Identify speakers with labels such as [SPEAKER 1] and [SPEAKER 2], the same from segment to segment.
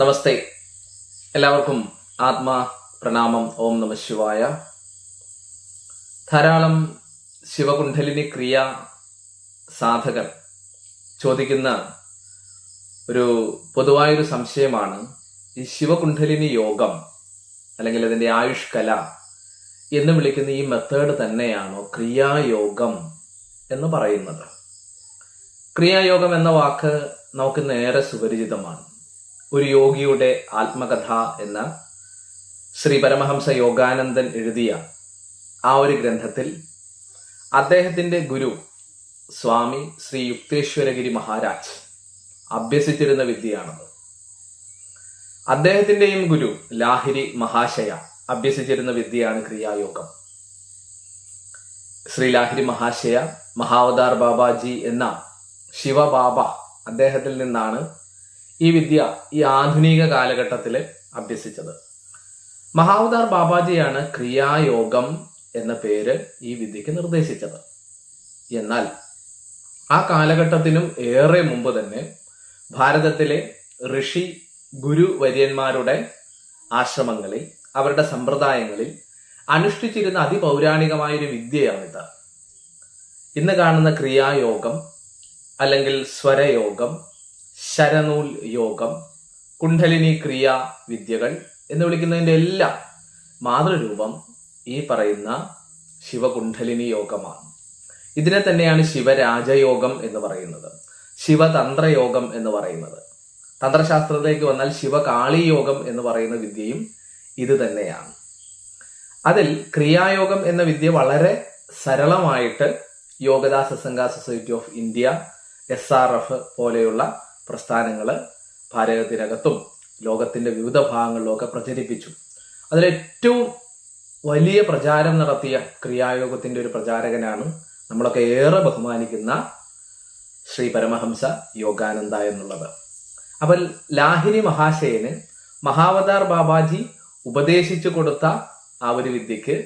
[SPEAKER 1] നമസ്തേ. എല്ലാവർക്കും ആത്മാ പ്രണാമം ഓം നമ ശിവായ. ധാരാളം ശിവകുണ്ഠലിനി ക്രിയ സാധകർ ചോദിക്കുന്ന ഒരു പൊതുവായൊരു സംശയമാണ്. ഈ ശിവകുണ്ഠലിനി യോഗം അല്ലെങ്കിൽ അതിന്റെ ആയുഷ്കല എന്ന് വിളിക്കുന്ന ഈ മെത്തേഡ് തന്നെയാണോ ക്രിയായോഗം എന്ന് പറയുന്നത്. ക്രിയായോഗം എന്ന വാക്ക് നമുക്ക് നേരെ സുപരിചിതമാണ്. ഒരു യോഗിയുടെ ആത്മകഥ എന്ന ശ്രീ പരമഹംസ യോഗാനന്ദൻ എഴുതിയ ആ ഒരു ഗ്രന്ഥത്തിൽ അദ്ദേഹത്തിന്റെ ഗുരു സ്വാമി ശ്രീ യുക്തേശ്വരഗിരി മഹാരാജ് അഭ്യസിച്ചിരുന്ന വിദ്യയാണത്. അദ്ദേഹത്തിന്റെയും ഗുരു ലാഹിരി മഹാശയ അഭ്യസിച്ചിരുന്ന വിദ്യയാണ് ക്രിയായോഗം. ശ്രീ ലാഹിരി മഹാശയ മഹാവതാർ ബാബാജി എന്ന ശിവബാബ അദ്ദേഹത്തിൽ നിന്നാണ് ഈ വിദ്യ ഈ ആധുനിക കാലഘട്ടത്തിൽ അഭ്യസിച്ചത്. മഹാവതാർ ബാബാജിയാണ് ക്രിയായോഗം എന്ന പേര് ഈ വിദ്യക്ക് നിർദ്ദേശിച്ചത്. എന്നാൽ ആ കാലഘട്ടത്തിനും ഏറെ മുമ്പ് തന്നെ ഭാരതത്തിലെ ഋഷി ഗുരുവര്യന്മാരുടെ ആശ്രമങ്ങളിൽ അവരുടെ സമ്പ്രദായങ്ങളിൽ അനുഷ്ഠിച്ചിരുന്ന അതിപൗരാണികമായൊരു വിദ്യയാണിത്. ഇന്ന് കാണുന്ന ക്രിയായോഗം അല്ലെങ്കിൽ സ്വരയോഗം ശരനൂൽ യോഗം കുണ്ഡലിനി ക്രിയ വിദ്യകൾ എന്ന് വിളിക്കുന്നതിന്റെ എല്ലാം മാതൃരൂപം ഈ പറയുന്ന ശിവകുണ്ഡലിനി യോഗമാണ് ഇതിനെ തന്നെയാണ് ശിവരാജയോഗം എന്ന് പറയുന്നത്. ശിവതന്ത്രയോഗം എന്ന് പറയുന്നത്. തന്ത്രശാസ്ത്രത്തിലേക്ക് വന്നാൽ ശിവകാളി യോഗം എന്ന് പറയുന്ന വിദ്യയും ഇത് തന്നെയാണ്. അതിൽ ക്രിയായോഗം എന്ന വിദ്യ വളരെ സരളമായിട്ട് Yogadasa Sangha society of India S R F പോലെയുള്ള പ്രസ്ഥാനങ്ങൾ ഭാരതത്തിനകത്തും ലോകത്തിന്റെ വിവിധ ഭാഗങ്ങളിലുമൊക്കെ പ്രചരിപ്പിച്ചു. അതിലേറ്റവും വലിയ പ്രചാരം നടത്തിയ ക്രിയായോഗത്തിന്റെ ഒരു പ്രചാരകനാണ് നമ്മളൊക്കെ ഏറെ ബഹുമാനിക്കുന്ന ശ്രീ പരമഹംസ യോഗാനന്ദ എന്നുള്ളത്. അപ്പോൾ ലാഹിനി മഹാശയന് മഹാവതാർ ബാബാജി ഉപദേശിച്ചു കൊടുത്ത ആ ഒരു വിദ്യക്ക്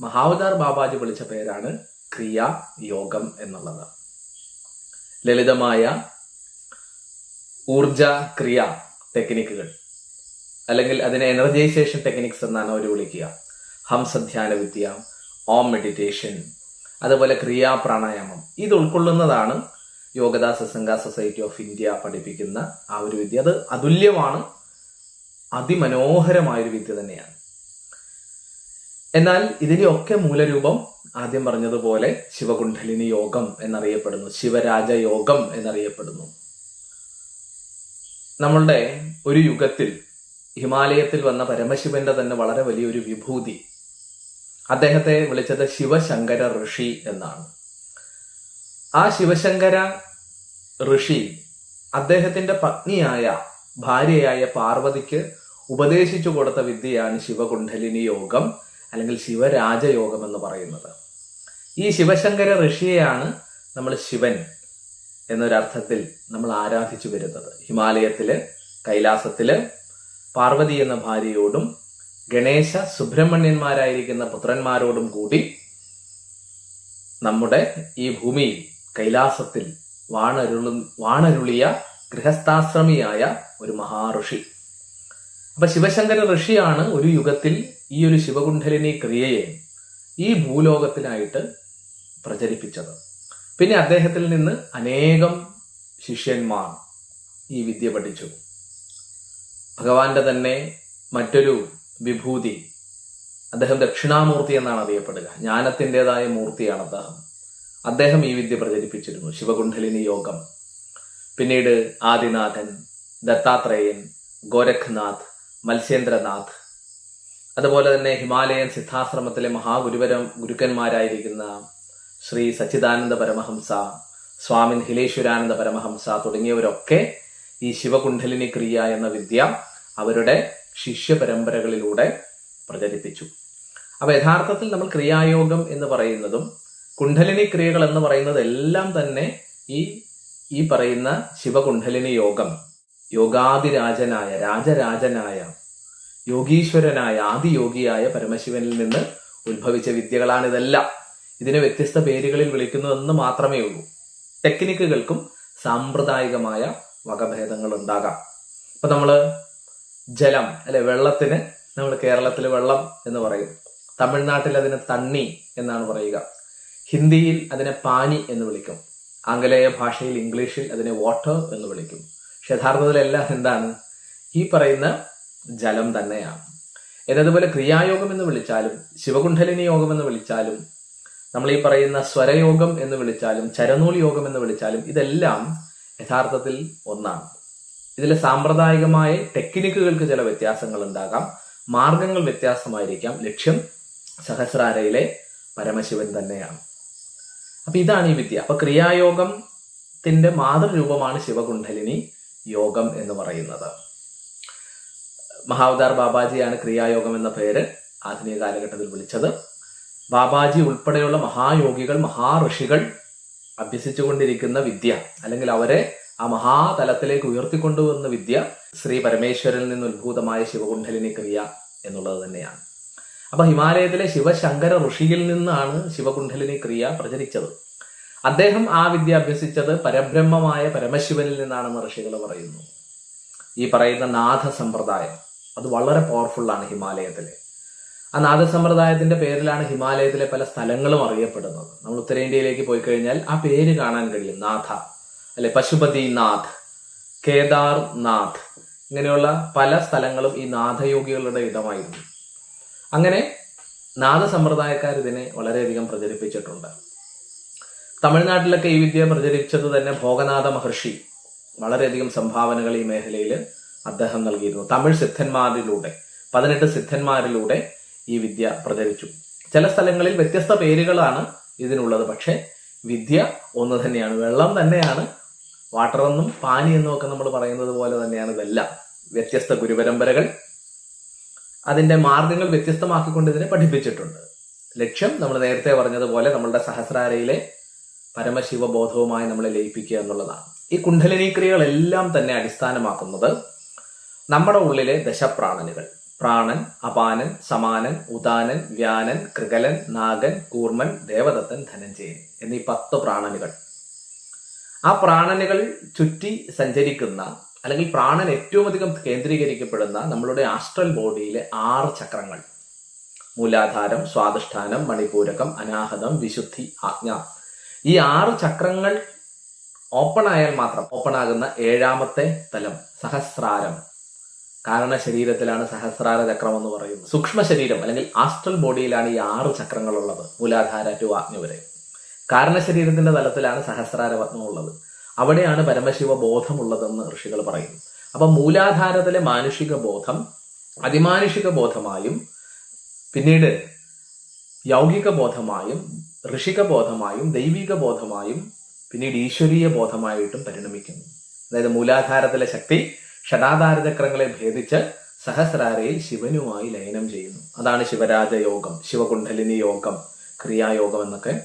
[SPEAKER 1] മഹാവതാർ ബാബാജി വിളിച്ച പേരാണ് ക്രിയാ യോഗം എന്നുള്ളത്. ലളിതമായ ഊർജ ക്രിയ ടെക്നിക്കുകൾ അല്ലെങ്കിൽ അതിനെ എനർജൈസേഷൻ ടെക്നിക്സ് എന്നാണ് അവർ വിളിക്കുക. ഹംസധ്യാന വിദ്യ ഓം മെഡിറ്റേഷൻ അതുപോലെ ക്രിയാ പ്രാണായാമം. ഇത് ഉൾക്കൊള്ളുന്നതാണ് യോഗദാസ സംഘ സൊസൈറ്റി ഓഫ് ഇന്ത്യ പഠിപ്പിക്കുന്ന ആ ഒരു വിദ്യ. അത് അതുല്യമാണ്. അതിമനോഹരമായൊരു വിദ്യ തന്നെയാണ്. എന്നാൽ ഇതിന്റെയൊക്കെ മൂലരൂപം ആദ്യം പറഞ്ഞതുപോലെ ശിവകുണ്ഠലിനി യോഗം എന്നറിയപ്പെടുന്നു. ശിവരാജ യോഗം എന്നറിയപ്പെടുന്നു. നമ്മളുടെ ഒരു യുഗത്തിൽ ഹിമാലയത്തിൽ വന്ന പരമശിവന്റെ തന്നെ വളരെ വലിയൊരു വിഭൂതി. അദ്ദേഹത്തെ വിളിച്ചത് ശിവശങ്കര ഋഷി എന്നാണ്. ആ ശിവശങ്കര ഋഷി അദ്ദേഹത്തിന്റെ പത്നിയായ ഭാര്യയായ പാർവതിക്ക് ഉപദേശിച്ചു കൊടുത്ത വിദ്യയാണ് ശിവകുണ്ഠലിനി യോഗം അല്ലെങ്കിൽ ശിവരാജയോഗം എന്ന് പറയുന്നത്. ഈ ശിവശങ്കര ഋഷിയെയാണ് നമ്മൾ ശിവൻ. എന്നൊരർത്ഥത്തിൽ നമ്മൾ ആരാധിച്ചു വരുന്നത്. ഹിമാലയത്തിൽ കൈലാസത്തിൽ പാർവതി എന്ന ഭാര്യയോടും ഗണേശ സുബ്രഹ്മണ്യന്മാരായിരിക്കുന്ന പുത്രന്മാരോടും കൂടി നമ്മുടെ ഈ ഭൂമിയിൽ കൈലാസത്തിൽ വാണരുളു വാണരുളിയ ഗൃഹസ്ഥാശ്രമിയായ ഒരു മഹാഋഷി. അപ്പൊ ശിവശങ്കര ഋഷിയാണ് ഒരു യുഗത്തിൽ ഈ ഒരു ശിവകുണ്ഠലിനി ക്രിയയെ ഈ ഭൂലോകത്തിനായിട്ട് പ്രചരിപ്പിച്ചത്. പിന്നെ അദ്ദേഹത്തിൽ നിന്ന് അനേകം ശിഷ്യന്മാർ ഈ വിദ്യ പഠിച്ചു. ഭഗവാന്റെ തന്നെ മറ്റൊരു വിഭൂതി അദ്ദേഹം ദക്ഷിണാമൂർത്തി എന്നാണ് അറിയപ്പെടുക. ജ്ഞാനത്തിന്റെതായ മൂർത്തിയാണ് അദ്ദേഹം. അദ്ദേഹം ഈ വിദ്യ പ്രചരിപ്പിച്ചിരുന്നു. ശിവകുണ്ഠലിനി യോഗം. പിന്നീട് ആദിനാഥൻ ദത്താത്രേയൻ ഗോരഖ്നാഥ് മത്സ്യേന്ദ്രനാഥ്. അതുപോലെ തന്നെ ഹിമാലയൻ സിദ്ധാശ്രമത്തിലെ മഹാഗുരുവരം ഗുരുക്കന്മാരായിരിക്കുന്ന ശ്രീ സച്ചിദാനന്ദ പരമഹംസ സ്വാമിൻ ഹിലേശ്വരാനന്ദ പരമഹംസ തുടങ്ങിയവരൊക്കെ ഈ ശിവകുണ്ഠലിനി ക്രിയ എന്ന വിദ്യ അവരുടെ ശിഷ്യ പരമ്പരകളിലൂടെ പ്രചരിപ്പിച്ചു. അപ്പൊ യഥാർത്ഥത്തിൽ നമ്മൾ ക്രിയായോഗം എന്ന് പറയുന്നതും കുണ്ഠലിനി ക്രിയകൾ എന്ന് പറയുന്നത് എല്ലാം തന്നെ ഈ ഈ പറയുന്ന ശിവകുണ്ഠലിനി യോഗം യോഗാതിരാജനായ രാജരാജനായ യോഗീശ്വരനായ ആദിയോഗിയായ പരമശിവനിൽ നിന്ന് ഉത്ഭവിച്ച വിദ്യകളാണ് ഇതെല്ലാം ഇതിനെ വ്യത്യസ്ത പേരുകളിൽ വിളിക്കുന്നു എന്ന് മാത്രമേ ഉള്ളൂ. ടെക്നിക്കുകൾക്കും സാമ്പ്രദായികമായ വകഭേദങ്ങൾ ഉണ്ടാകാം. ഇപ്പൊ നമ്മൾ ജലം അല്ലെ വെള്ളത്തിന് നമ്മൾ കേരളത്തിൽ വെള്ളം എന്ന് പറയും. തമിഴ്നാട്ടിൽ അതിന് തണ്ണി എന്നാണ് പറയുക. ഹിന്ദിയിൽ അതിനെ പാനി എന്ന് വിളിക്കും. ആംഗലേയ ഭാഷയിൽ ഇംഗ്ലീഷിൽ അതിനെ വാട്ടർ എന്ന് വിളിക്കും. പക്ഷെ യഥാർത്ഥത്തിലെല്ലാം എന്താണ്? ഈ പറയുന്ന ജലം തന്നെയാണ്. എന്നതുപോലെ ക്രിയായോഗം എന്ന് വിളിച്ചാലും ശിവകുണ്ഠലിനി യോഗം എന്ന് വിളിച്ചാലും നമ്മൾ ഈ പറയുന്ന സ്വരയോഗം എന്ന് വിളിച്ചാലും ചരനൂൽ യോഗം എന്ന് വിളിച്ചാലും ഇതെല്ലാം യഥാർത്ഥത്തിൽ ഒന്നാണ്. ഇതിലെ സാമ്പ്രദായികമായ ടെക്നിക്കുകൾക്ക് ചില വ്യത്യാസങ്ങൾ ഉണ്ടാകാം. മാർഗങ്ങൾ വ്യത്യാസമായിരിക്കാം. ലക്ഷ്യം സഹസ്രാരയിലെ പരമശിവൻ തന്നെയാണ്. അപ്പൊ ഇതാണ് ഈ വിദ്യ. അപ്പൊ ക്രിയായോഗത്തിന്റെ മാതൃരൂപമാണ് ശിവകുണ്ഠലിനി യോഗം എന്ന് പറയുന്നത്. മഹാവതാർ ബാബാജിയാണ് ക്രിയായോഗം എന്ന പേര് ആധുനിക കാലഘട്ടത്തിൽ വിളിച്ചത്. ബാബാജി ഉൾപ്പെടെയുള്ള മഹായോഗികൾ മഹാഋഷികൾ അഭ്യസിച്ചുകൊണ്ടിരിക്കുന്ന വിദ്യ അല്ലെങ്കിൽ അവരെ ആ മഹാതലത്തിലേക്ക് ഉയർത്തിക്കൊണ്ടുവന്ന വിദ്യ ശ്രീ പരമേശ്വരനിൽ നിന്ന് ഉത്ഭൂതമായ ശിവകുണ്ഠലിനി ക്രിയ എന്നുള്ളത് തന്നെയാണ്. അപ്പൊ ഹിമാലയത്തിലെ ശിവശങ്കര ഋഷിയിൽ നിന്നാണ് ശിവകുണ്ഠലിനി ക്രിയ പ്രചരിച്ചത്. അദ്ദേഹം ആ വിദ്യ അഭ്യസിച്ചത് പരബ്രഹ്മമായ പരമശിവനിൽ നിന്നാണെന്ന് ഋഷികൾ പറയുന്നു. ഈ പറയുന്ന നാഥ സമ്പ്രദായം അത് വളരെ പവർഫുള്ളാണ് ഹിമാലയത്തിലെ. ആ നാഥ സമ്പ്രദായത്തിന്റെ പേരിലാണ് ഹിമാലയത്തിലെ പല സ്ഥലങ്ങളും അറിയപ്പെടുന്നത്. നമ്മൾ ഉത്തരേന്ത്യയിലേക്ക് പോയി കഴിഞ്ഞാൽ ആ പേര് കാണാൻ കഴിയും നാഥ അല്ലെ പശുപതി നാഥ് കേദാർ നാഥ് ഇങ്ങനെയുള്ള പല സ്ഥലങ്ങളും ഈ നാഥയോഗികളുടെ ഇടമായിരുന്നു. അങ്ങനെ നാഥ സമ്പ്രദായക്കാർ ഇതിനെ വളരെയധികം പ്രചരിപ്പിച്ചിട്ടുണ്ട്. തമിഴ്നാട്ടിലൊക്കെ ഈ വിദ്യ പ്രചരിച്ചത് തന്നെ ഭോഗനാഥ മഹർഷി. വളരെയധികം സംഭാവനകൾ ഈ മേഖലയിൽ അദ്ദേഹം നൽകിയിരുന്നു. തമിഴ് സിദ്ധന്മാരിലൂടെ പതിനെട്ട് സിദ്ധന്മാരിലൂടെ ഈ വിദ്യ പ്രചരിച്ചു. ചില സ്ഥലങ്ങളിൽ വ്യത്യസ്ത പേരുകളാണ് ഇതിനുള്ളത്. പക്ഷേ വിദ്യ ഒന്ന് തന്നെയാണ്. വെള്ളം തന്നെയാണ്. വാട്ടർ എന്നും പാനി എന്നും ഒക്കെ നമ്മൾ പറയുന്നത് പോലെ തന്നെയാണ് ഇതെല്ലാം. വ്യത്യസ്ത ഗുരുപരമ്പരകൾ അതിന്റെ മാർഗങ്ങൾ വ്യത്യസ്തമാക്കിക്കൊണ്ട് ഇതിനെ പഠിപ്പിച്ചിട്ടുണ്ട്. ലക്ഷ്യം നമ്മൾ നേരത്തെ പറഞ്ഞതുപോലെ നമ്മളുടെ സഹസ്രാരയിലെ പരമശിവബോധവുമായി നമ്മളെ ലയിപ്പിക്കുക എന്നുള്ളതാണ്. ഈ കുണ്ഡലിനി ക്രിയകളെല്ലാം തന്നെ അടിസ്ഥാനമാക്കുന്നത് നമ്മുടെ ഉള്ളിലെ ദശപ്രാണനുകൾ. പ്രാണൻ അപാനൻ സമാനൻ ഉദാനൻ വ്യാനൻ കൃകലൻ നാഗൻ കൂർമൻ ദേവദത്തൻ ധനഞ്ജയൻ എന്നീ പത്ത് പ്രാണനുകൾ. ആ പ്രാണനുകൾ ചുറ്റി സഞ്ചരിക്കുന്ന അല്ലെങ്കിൽ പ്രാണൻ ഏറ്റവും അധികം കേന്ദ്രീകരിക്കപ്പെടുന്ന നമ്മളുടെ ആസ്ട്രൽ ബോഡിയിലെ ആറ് ചക്രങ്ങൾ. മൂലാധാരം സ്വാധിഷ്ഠാനം മണിപൂരകം അനാഹതം വിശുദ്ധി ആജ്ഞ. ഈ ആറ് ചക്രങ്ങൾ ഓപ്പൺ ആയാൽ മാത്രം ഓപ്പൺ ആകുന്ന ഏഴാമത്തെ തലം സഹസ്രാരം. കാരണ ശരീരത്തിലാണ് സഹസ്രാര ചക്രം എന്ന് പറയുന്നത്. സൂക്ഷ്മ ശരീരം അല്ലെങ്കിൽ ആസ്ട്രൽ ബോഡിയിലാണ് ഈ ആറ് ചക്രങ്ങളുള്ളത്. മൂലാധാര ടു ആജ്ഞ വരെ. കാരണ ശരീരത്തിന്റെ തലത്തിലാണ് സഹസ്രാര പത്മം ഉള്ളത്. അവിടെയാണ് പരമശിവ ബോധമുള്ളതെന്ന് ഋഷികൾ പറയുന്നു. അപ്പൊ മൂലാധാരത്തിലെ മാനുഷിക ബോധം അതിമാനുഷിക ബോധമായും പിന്നീട് യൗകിക ബോധമായും ഋഷിക ബോധമായും ദൈവിക ബോധമായും പിന്നീട് ഈശ്വരീയ ബോധമായിട്ടും പരിണമിക്കുന്നു. അതായത് മൂലാധാരത്തിലെ ശക്തി ഷടാധാര ചക്രങ്ങളെ ഭേദിച്ച് സഹസ്രാരയിൽ ശിവനുമായി ലയനം ചെയ്യുന്നു. അതാണ് ശിവരാജ യോഗം ശിവകുണ്ഡലിനി യോഗം ക്രിയായോഗം എന്നൊക്കെ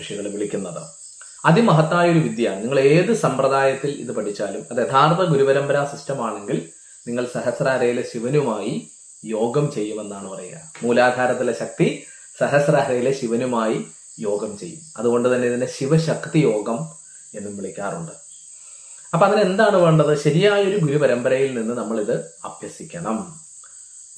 [SPEAKER 1] ഋഷികൾ വിളിക്കുന്നത്. അതിമഹത്തായ ഒരു വിദ്യയാണ്. നിങ്ങൾ ഏത് സമ്പ്രദായത്തിൽ ഇത് പഠിച്ചാലും അത് യഥാർത്ഥ ഗുരുപരമ്പര സിസ്റ്റം ആണെങ്കിൽ നിങ്ങൾ സഹസ്രാരയിലെ ശിവനുമായി യോഗം ചെയ്യുമെന്നാണ് പറയുക. മൂലാധാരത്തിലെ ശക്തി സഹസ്രാരയിലെ ശിവനുമായി യോഗം ചെയ്യും. അതുകൊണ്ട് തന്നെ ഇതിനെ ശിവശക്തി യോഗം എന്നും വിളിക്കാറുണ്ട്. അപ്പൊ അതിന് എന്താണ് വേണ്ടത്? ശരിയായ ഒരു ഗുരുപരമ്പരയിൽ നിന്ന് നമ്മൾ ഇത് അഭ്യസിക്കണം.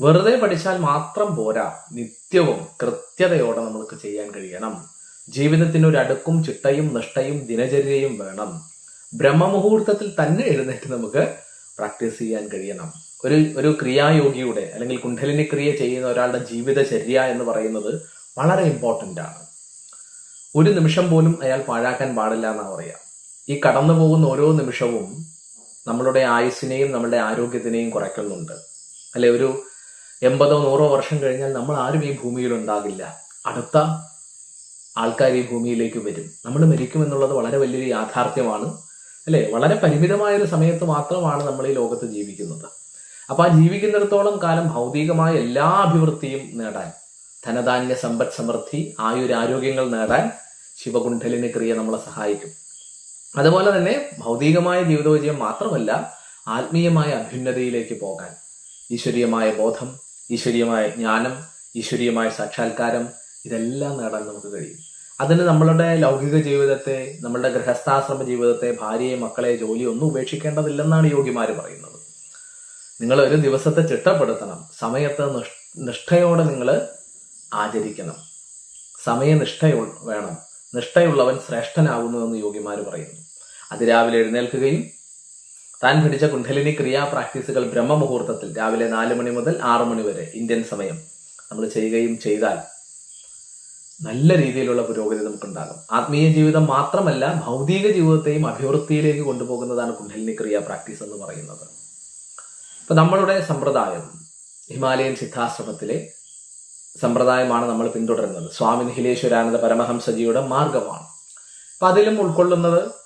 [SPEAKER 1] വെറുതെ പഠിച്ചാൽ മാത്രം പോരാ. നിത്യവും കൃത്യതയോടെ നമ്മൾക്ക് ചെയ്യാൻ കഴിയണം. ജീവിതത്തിന് ഒരു അടുക്കും ചിട്ടയും നിഷ്ഠയും ദിനചര്യയും വേണം. ബ്രഹ്മമുഹൂർത്തത്തിൽ തന്നെ എഴുന്നേറ്റ് നമുക്ക് പ്രാക്ടീസ് ചെയ്യാൻ കഴിയണം. ഒരു ഒരു ക്രിയായോഗിയുടെ അല്ലെങ്കിൽ കുണ്ഠലിനി ക്രിയ ചെയ്യുന്ന ഒരാളുടെ ജീവിതചര്യ എന്ന് പറയുന്നത് വളരെ ഇമ്പോർട്ടന്റ് ആണ്. ഒരു നിമിഷം പോലും അയാൾ പാഴാക്കാൻ പാടില്ല എന്നാണ് പറയാം. ഈ കടന്നു പോകുന്ന ഓരോ നിമിഷവും നമ്മളുടെ ആയുസ്സിനെയും നമ്മളുടെ ആരോഗ്യത്തിനെയും കുറയ്ക്കുന്നുണ്ട് അല്ലെ ഒരു എൺപതോ നൂറോ വർഷം കഴിഞ്ഞാൽ നമ്മൾ ആരും ഈ ഭൂമിയിൽ ഉണ്ടാകില്ല. അടുത്ത ആൾക്കാർ ഈ ഭൂമിയിലേക്ക് വരും. നമ്മൾ മരിക്കും എന്നുള്ളത് വളരെ വലിയൊരു യാഥാർത്ഥ്യമാണ്. അല്ലെ വളരെ പരിമിതമായ ഒരു സമയത്ത് മാത്രമാണ് നമ്മൾ ഈ ലോകത്ത് ജീവിക്കുന്നത്. അപ്പൊ ആ ജീവിക്കുന്നിടത്തോളം കാലം ഭൗതികമായ എല്ലാ അഭിവൃദ്ധിയും നേടാൻ ധനധാന്യ സമ്പദ് സമൃദ്ധി ആയുരാരോഗ്യങ്ങൾ നേടാൻ ശിവകുണ്ഠലിന് ക്രിയ നമ്മളെ സഹായിക്കും. അതുപോലെ തന്നെ ഭൗതികമായ ജീവിതവിജയം മാത്രമല്ല ആത്മീയമായ അഭ്യുന്നതയിലേക്ക് പോകാൻ. ഈശ്വരീയമായ ബോധം ഈശ്വരീയമായ ജ്ഞാനം ഈശ്വരീയമായ സാക്ഷാത്കാരം ഇതെല്ലാം നേടാൻ നമുക്ക് കഴിയും. അതിന് നമ്മളുടെ ലൗകിക ജീവിതത്തെ നമ്മളുടെ ഗൃഹസ്ഥാശ്രമ ജീവിതത്തെ ഭാര്യയെ മക്കളെ ജോലി ഒന്നും ഉപേക്ഷിക്കേണ്ടതില്ലെന്നാണ് യോഗിമാർ പറയുന്നത്. നിങ്ങൾ ഒരു ദിവസത്തെ ചിട്ടപ്പെടുത്തണം. സമയത്ത് നിഷ്ഠയോടെ നിങ്ങൾ ആചരിക്കണം. സമയനിഷ്ഠ വേണം. നിഷ്ഠയുള്ളവൻ ശ്രേഷ്ഠനാകുന്നു എന്ന് യോഗിമാർ പറയുന്നു. അതിരാവിലെ എഴുന്നേൽക്കുകയും താൻ പഠിച്ച കുണ്ഡലിനി ക്രിയാ പ്രാക്ടീസുകൾ ബ്രഹ്മമുഹൂർത്തത്തിൽ രാവിലെ നാല് മണി മുതൽ ആറു മണി വരെ ഇന്ത്യൻ സമയം നമ്മൾ ചെയ്യുകയും ചെയ്താൽ നല്ല രീതിയിലുള്ള പുരോഗതി നമുക്കുണ്ടാകും. ആത്മീയ ജീവിതം മാത്രമല്ല ഭൗതിക ജീവിതത്തെയും അഭിവൃദ്ധിയിലേക്ക് കൊണ്ടുപോകുന്നതാണ് കുണ്ഡലിനി ക്രിയ പ്രാക്ടീസ് എന്ന് പറയുന്നത്. ഇപ്പൊ നമ്മളുടെ സമ്പ്രദായം ഹിമാലയൻ സിദ്ധാശ്രമത്തിലെ സമ്പ്രദായമാണ് നമ്മൾ പിന്തുടരുന്നത്. സ്വാമി നിഖിലേശ്വരാനന്ദ പരമഹംസജിയുടെ മാർഗമാണ്. അപ്പൊ അതിലും ഉൾക്കൊള്ളുന്നത്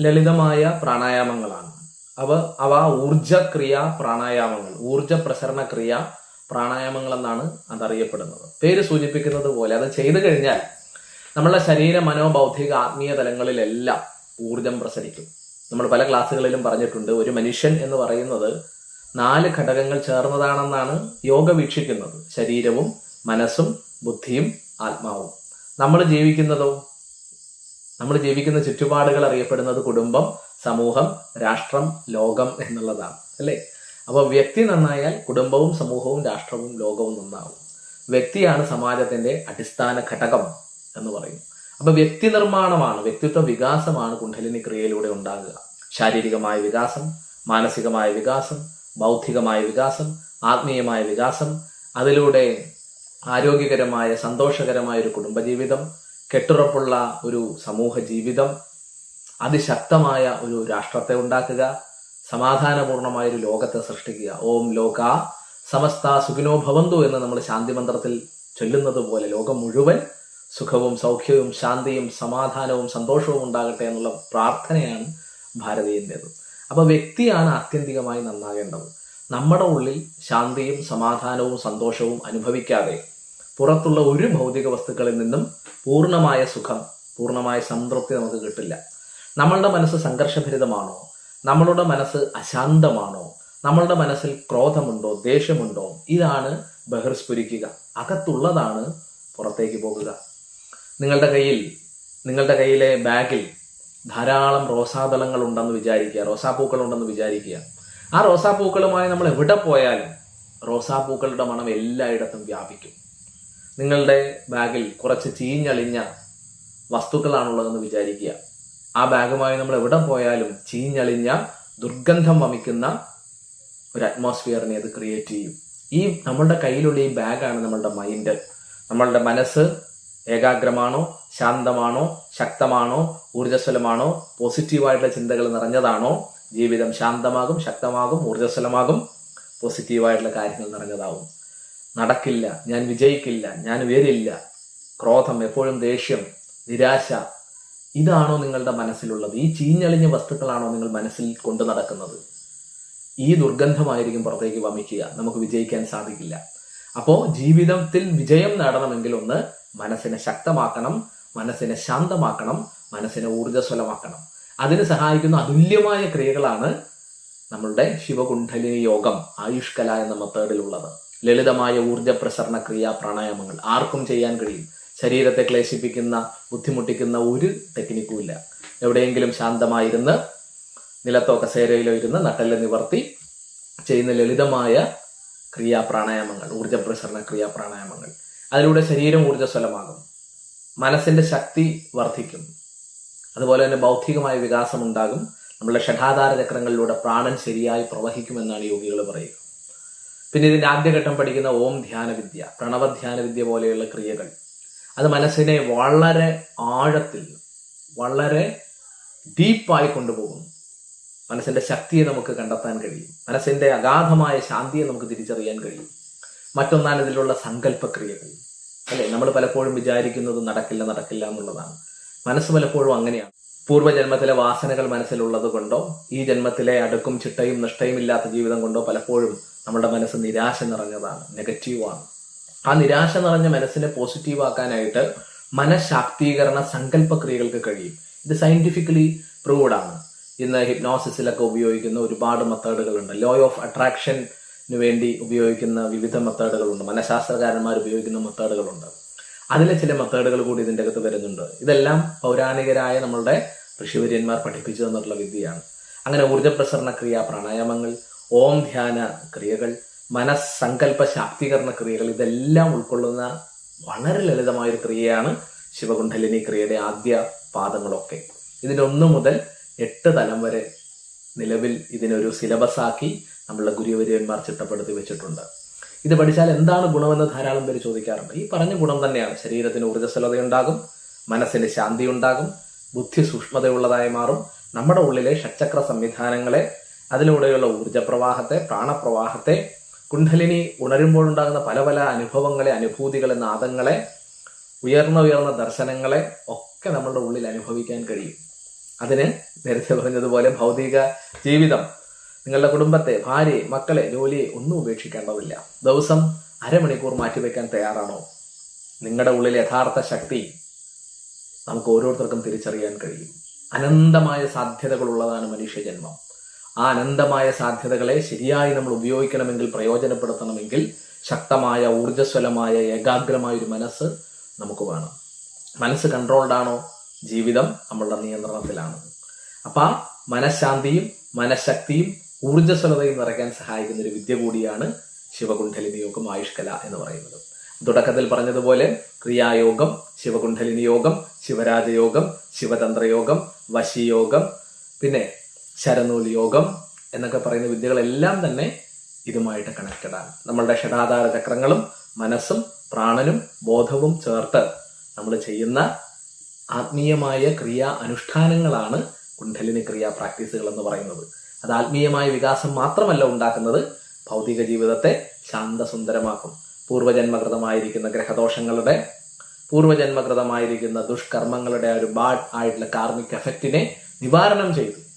[SPEAKER 1] ലളിതമായ പ്രാണായാമങ്ങളാണ്. അവ അവ ഊർജക്രിയ പ്രാണായാമങ്ങൾ ഊർജ പ്രസരണ ക്രിയ പ്രാണായാമങ്ങൾ എന്നാണ് അതറിയപ്പെടുന്നത്. പേര് സൂചിപ്പിക്കുന്നത് പോലെ അത് ചെയ്തു കഴിഞ്ഞാൽ നമ്മളുടെ ശരീര മനോബൗദ്ധിക ആത്മീയ തലങ്ങളിലെല്ലാം ഊർജം പ്രസരിക്കും. നമ്മൾ പല ക്ലാസ്സുകളിലും പറഞ്ഞിട്ടുണ്ട് ഒരു മനുഷ്യൻ എന്ന് പറയുന്നത് നാല് ഘടകങ്ങൾ ചേർന്നതാണെന്നാണ് യോഗ വീക്ഷിക്കുന്നത്. ശരീരവും മനസ്സും ബുദ്ധിയും ആത്മാവും. നമ്മൾ ജീവിക്കുന്നതോ നമ്മൾ ജീവിക്കുന്ന ചുറ്റുപാടുകൾ അറിയപ്പെടുന്നത് കുടുംബം സമൂഹം രാഷ്ട്രം ലോകം എന്നുള്ളതാണ് അല്ലേ? അപ്പോൾ വ്യക്തി നന്നായാൽ കുടുംബവും സമൂഹവും രാഷ്ട്രവും ലോകവും നന്നാവും. വ്യക്തിയാണ് സമാജത്തിന്റെ അടിസ്ഥാന ഘടകം എന്ന് പറയും. അപ്പൊ വ്യക്തി നിർമ്മാണമാണ് വ്യക്തിത്വ വികാസമാണ് കുണ്ഡലിനി ക്രിയയിലൂടെ ഉണ്ടാകുക. ശാരീരികമായ വികാസം മാനസികമായ വികാസം ബൗദ്ധികമായ വികാസം ആത്മീയമായ വികാസം അതിലൂടെ ആരോഗ്യകരമായ സന്തോഷകരമായ ഒരു കുടുംബജീവിതം കെട്ടുറപ്പുള്ള ഒരു സമൂഹ ജീവിതം അതിശക്തമായ ഒരു രാഷ്ട്രത്തെ ഉണ്ടാക്കുക സമാധാനപൂർണമായ ഒരു ലോകത്തെ സൃഷ്ടിക്കുക. ഓം ലോക സമസ്ത സുഖിനോ ഭവന്തു എന്ന് നമ്മൾ ശാന്തി മന്ത്രത്തിൽ ചൊല്ലുന്നത് പോലെ ലോകം മുഴുവൻ സുഖവും സൗഖ്യവും ശാന്തിയും സമാധാനവും സന്തോഷവും ഉണ്ടാകട്ടെ എന്നുള്ള പ്രാർത്ഥനയാണ് ഭാരതീയന്റെത്. അപ്പൊ വ്യക്തിയാണ് ആത്യന്തികമായി നന്നാകേണ്ടത്. നമ്മുടെ ഉള്ളിൽ ശാന്തിയും സമാധാനവും സന്തോഷവും അനുഭവിക്കാതെ പുറത്തുള്ള ഒരു ഭൗതിക വസ്തുക്കളിൽ നിന്നും പൂർണമായ സുഖം പൂർണമായ സംതൃപ്തി നമുക്ക് കിട്ടില്ല. നമ്മളുടെ മനസ്സ് സംഘർഷഭരിതമാണോ? നമ്മളുടെ മനസ്സ് അശാന്തമാണോ? നമ്മളുടെ മനസ്സിൽ ക്രോധമുണ്ടോ? ദേഷ്യമുണ്ടോ? ഇതാണ് ബഹിർസ്ഫുരിക്കുക അകത്തുള്ളതാണ് പുറത്തേക്ക് പോകുക. നിങ്ങളുടെ കയ്യിൽ നിങ്ങളുടെ കയ്യിലെ ബാഗിൽ ധാരാളം റോസാദളങ്ങൾ ഉണ്ടെന്ന് വിചാരിക്കുക റോസാപ്പൂക്കൾ ഉണ്ടെന്ന് വിചാരിക്കുക. ആ റോസാപ്പൂക്കളുമായി നമ്മൾ എവിടെ പോയാലും റോസാപ്പൂക്കളുടെ മണം എല്ലായിടത്തും വ്യാപിക്കും. നിങ്ങളുടെ ബാഗിൽ കുറച്ച് ചീഞ്ഞളിഞ്ഞ വസ്തുക്കളാണുള്ളതെന്ന് വിചാരിക്കുക. ആ ബാഗുമായി നമ്മൾ എവിടെ പോയാലും ചീഞ്ഞളിഞ്ഞ ദുർഗന്ധം വമിക്കുന്ന ഒരു അറ്റ്മോസ്ഫിയറിനെ അത് ക്രിയേറ്റ് ചെയ്യും. ഈ നമ്മളുടെ കയ്യിലുള്ള ഈ ബാഗാണ് നമ്മളുടെ മൈൻഡ് നമ്മളുടെ മനസ്സ് ഏകാഗ്രമാണോ ശാന്തമാണോ ശക്തമാണോ ഊർജസ്വലമാണോ പോസിറ്റീവായിട്ടുള്ള ചിന്തകൾ നിറഞ്ഞതാണോ ജീവിതം ശാന്തമാകും ശക്തമാകും ഊർജസ്വലമാകും പോസിറ്റീവായിട്ടുള്ള കാര്യങ്ങൾ നിറഞ്ഞതാവും നടക്കില്ല ഞാൻ വിജയിക്കില്ല ഞാൻ വരില്ല ക്രോധം എപ്പോഴും ദേഷ്യം നിരാശ. ഇതാണോ നിങ്ങളുടെ മനസ്സിലുള്ളത്? ഈ ചീഞ്ഞളിഞ്ഞ വസ്തുക്കളാണോ നിങ്ങൾ മനസ്സിൽ കൊണ്ടു നടക്കുന്നത്? ഈ ദുർഗന്ധമായിരിക്കും പുറത്തേക്ക് വമിക്കുക. നമുക്ക് വിജയിക്കാൻ സാധിക്കില്ല. അപ്പോൾ ജീവിതത്തിൽ വിജയം നേടണമെങ്കിൽ ഒന്ന് മനസ്സിനെ ശക്തമാക്കണം മനസ്സിനെ ശാന്തമാക്കണം മനസ്സിനെ ഊർജസ്വലമാക്കണം. അതിന് സഹായിക്കുന്ന അതുല്യമായ ക്രിയകളാണ് നമ്മളുടെ ശിവകുണ്ഠലിനി യോഗം ആയുഷ്കല എന്ന മെത്തേഡിലുള്ളത് ലളിതമായ ഊർജ പ്രസരണ ക്രിയാ പ്രാണായാമങ്ങൾ. ആർക്കും ചെയ്യാൻ കഴിയും. ശരീരത്തെ ക്ലേശിപ്പിക്കുന്ന ബുദ്ധിമുട്ടിക്കുന്ന ഒരു ടെക്നിക്കും ഇല്ല. എവിടെയെങ്കിലും ശാന്തമായിരുന്ന് നിലത്തോ കസേരയിലോ ഇരുന്ന് നട്ടൽ നിവർത്തി ചെയ്യുന്ന ലളിതമായ ക്രിയാ പ്രാണായാമങ്ങൾ ഊർജ പ്രസരണ ക്രിയാ പ്രാണായാമങ്ങൾ. അതിലൂടെ ശരീരം ഊർജസ്വലമാകും. മനസ്സിന്റെ ശക്തി വർദ്ധിക്കും. അതുപോലെ തന്നെ ബൗദ്ധികമായ വികാസം ഉണ്ടാകും നമ്മളുടെ ഷഠാധാര ചക്രങ്ങളിലൂടെ പ്രാണൻ ശരിയായി പ്രവഹിക്കുമെന്നാണ് യോഗികൾ പറയുക. പിന്നെ ഇതിന്റെ ആദ്യഘട്ടം പഠിക്കുന്ന ഓം ധ്യാന വിദ്യ പ്രണവ ധ്യാന വിദ്യ പോലെയുള്ള ക്രിയകൾ. അത് മനസ്സിനെ വളരെ ആഴത്തിൽ വളരെ ഡീപ്പായി കൊണ്ടുപോകുന്നു. മനസ്സിന്റെ ശക്തിയെ നമുക്ക് കണ്ടെത്താൻ കഴിയും. മനസ്സിന്റെ അഗാധമായ ശാന്തിയെ നമുക്ക് തിരിച്ചറിയാൻ കഴിയും. മറ്റൊന്നാണ് ഇതിലുള്ള സങ്കല്പക്രിയകൾ. അല്ലെ? നമ്മൾ പലപ്പോഴും വിചാരിക്കുന്നത് നടക്കില്ല നടക്കില്ല എന്നുള്ളതാണ്. മനസ്സ് പലപ്പോഴും അങ്ങനെയാണ്. പൂർവജന്മത്തിലെ വാസനകൾ മനസ്സിലുള്ളത് കൊണ്ടോ ഈ ജന്മത്തിലെ അടുക്കും ചിട്ടയും നിഷ്ഠയും ഇല്ലാത്ത ജീവിതം കൊണ്ടോ പലപ്പോഴും നമ്മുടെ മനസ്സ് നിരാശ നിറഞ്ഞതാണ് നെഗറ്റീവാണ് ആ നിരാശ നിറഞ്ഞ മനസ്സിനെ പോസിറ്റീവ് ആക്കാനായിട്ട് മനഃശാക്തീകരണ സങ്കല്പക്രിയകൾക്ക് കഴിയും. ഇത് സയന്റിഫിക്കലി പ്രൂവ്ഡാണ് ഇന്ന് ഹിപ്നോസിസിലൊക്കെ ഉപയോഗിക്കുന്ന ഒരുപാട് മെത്തേഡുകളുണ്ട് ലോ ഓഫ് അട്രാക്ഷന് വേണ്ടി ഉപയോഗിക്കുന്ന വിവിധ മെത്തേഡുകളുണ്ട് മനഃശാസ്ത്രകാരന്മാർ ഉപയോഗിക്കുന്ന മെത്തേഡുകളുണ്ട് അതിലെ ചില മെത്തേഡുകൾ കൂടി ഇതിന്റെ അകത്ത് വരുന്നുണ്ട്. ഇതെല്ലാം പൗരാണികരായ നമ്മളുടെ ഋഷിവര്യന്മാർ പഠിപ്പിച്ചു തന്നിട്ടുള്ള വിദ്യയാണ്. അങ്ങനെ ഊർജ ക്രിയ പ്രാണായാമങ്ങൾ ഓം ധ്യാന ക്രിയകൾ മനസ്സങ്കല്പ ശാക്തീകരണ ക്രിയകൾ ഇതെല്ലാം ഉൾക്കൊള്ളുന്ന വളരെ ലളിതമായ ഒരു ക്രിയയാണ് ശിവകുണ്ഠലിനി ക്രിയയുടെ ആദ്യ പാദങ്ങളൊക്കെ. ഇതിൽ ഒന്ന് മുതൽ എട്ട് തലം വരെ നിലവിൽ ഇതിനൊരു സിലബസ് ആക്കി നമ്മളുടെ ഗുരുവര്യന്മാർ ചിട്ടപ്പെടുത്തി വെച്ചിട്ടുണ്ട്. ഇത് പഠിച്ചാൽ എന്താണ് ഗുണമെന്ന് ധാരാളം പേര് ചോദിക്കാറുണ്ട്. ഈ പറഞ്ഞ ഗുണം തന്നെയാണ്. ശരീരത്തിന് ഊർജസ്വലതയുണ്ടാകും മനസ്സിന് ശാന്തി ഉണ്ടാകും ബുദ്ധി സൂക്ഷ്മതയുള്ളതായി മാറും നമ്മുടെ ഉള്ളിലെ ഷഡ്ചക്ര സംവിധാനങ്ങളെ അതിലൂടെയുള്ള ഊർജപ്രവാഹത്തെ പ്രാണപ്രവാഹത്തെ കുണ്ഠലിനി ഉണരുമ്പോഴുണ്ടാകുന്ന പല പല അനുഭവങ്ങളെ അനുഭൂതികളെ നാദങ്ങളെ ഉയർന്ന ഉയർന്ന ദർശനങ്ങളെ ഒക്കെ നമ്മളുടെ ഉള്ളിൽ അനുഭവിക്കാൻ കഴിയും. അതിന് നേരത്തെ പറഞ്ഞതുപോലെ ഭൗതിക ജീവിതം നിങ്ങളുടെ കുടുംബത്തെ ഭാര്യയെ മക്കളെ ജോലിയെ ഒന്നും ഉപേക്ഷിക്കേണ്ടതില്ല. ദിവസം അരമണിക്കൂർ മാറ്റിവെക്കാൻ തയ്യാറാണോ? നിങ്ങളുടെ ഉള്ളിൽ യഥാർത്ഥ ശക്തി നമുക്ക് ഓരോരുത്തർക്കും തിരിച്ചറിയാൻ കഴിയും. അനന്തമായ സാധ്യതകളുള്ളതാണ് മനുഷ്യജന്മം ആ അനന്തമായ സാധ്യതകളെ ശരിയായി നമ്മൾ ഉപയോഗിക്കണമെങ്കിൽ പ്രയോജനപ്പെടുത്തണമെങ്കിൽ ശക്തമായ ഊർജസ്വലമായ ഏകാഗ്രമായ ഒരു മനസ്സ് നമുക്ക് വേണം. മനസ്സ് കൺട്രോൾഡ് ആണോ? ജീവിതം നമ്മളുടെ നിയന്ത്രണത്തിലാണ്. അപ്പൊ മനഃശാന്തിയും മനഃശക്തിയും ഊർജസ്വലതയും നിറയ്ക്കാൻ സഹായിക്കുന്ന ഒരു വിദ്യ കൂടിയാണ് ശിവകുണ്ഠലിനി യോഗം ആയുഷ്കല എന്ന് പറയുന്നത്. തുടക്കത്തിൽ പറഞ്ഞതുപോലെ ക്രിയായോഗം ശിവകുണ്ഠലിനി യോഗം ശിവരാജയോഗം ശിവതന്ത്രയോഗം വശിയോഗം പിന്നെ ശരനൂൽ യോഗം എന്നൊക്കെ പറയുന്ന വിദ്യകളെല്ലാം തന്നെ ഇതുമായിട്ട് കണക്റ്റഡ് ആണ്. നമ്മളുടെ ക്ഷണാധാര ചക്രങ്ങളും മനസ്സും പ്രാണനും ബോധവും ചേർത്ത് നമ്മൾ ചെയ്യുന്ന ആത്മീയമായ ക്രിയാ അനുഷ്ഠാനങ്ങളാണ് കുണ്ഡലിനി ക്രിയാ പ്രാക്ടീസുകൾ എന്ന് പറയുന്നത്. അത് ആത്മീയമായ വികാസം മാത്രമല്ല ഉണ്ടാക്കുന്നത് ഭൗതിക ജീവിതത്തെ ശാന്തസുന്ദരമാക്കും. പൂർവജന്മകൃതമായിരിക്കുന്ന ഗ്രഹദോഷങ്ങളുടെ പൂർവജന്മകൃതമായിരിക്കുന്ന ദുഷ്കർമ്മങ്ങളുടെ ഒരു ബാഡ് ആയിട്ടുള്ള കാർമിക് എഫക്റ്റിനെ നിവാരണം ചെയ്തു.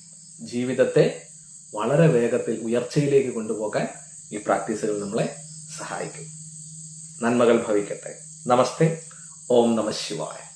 [SPEAKER 1] ജീവിതത്തെ വളരെ വേഗത്തിൽ ഉയർച്ചയിലേക്ക് കൊണ്ടുപോകാൻ ഈ പ്രാക്ടീസുകൾ നമ്മളെ സഹായിക്കും. നന്മകൾ ഭവിക്കട്ടെ. നമസ്തേ. ഓം നമ ശിവായ.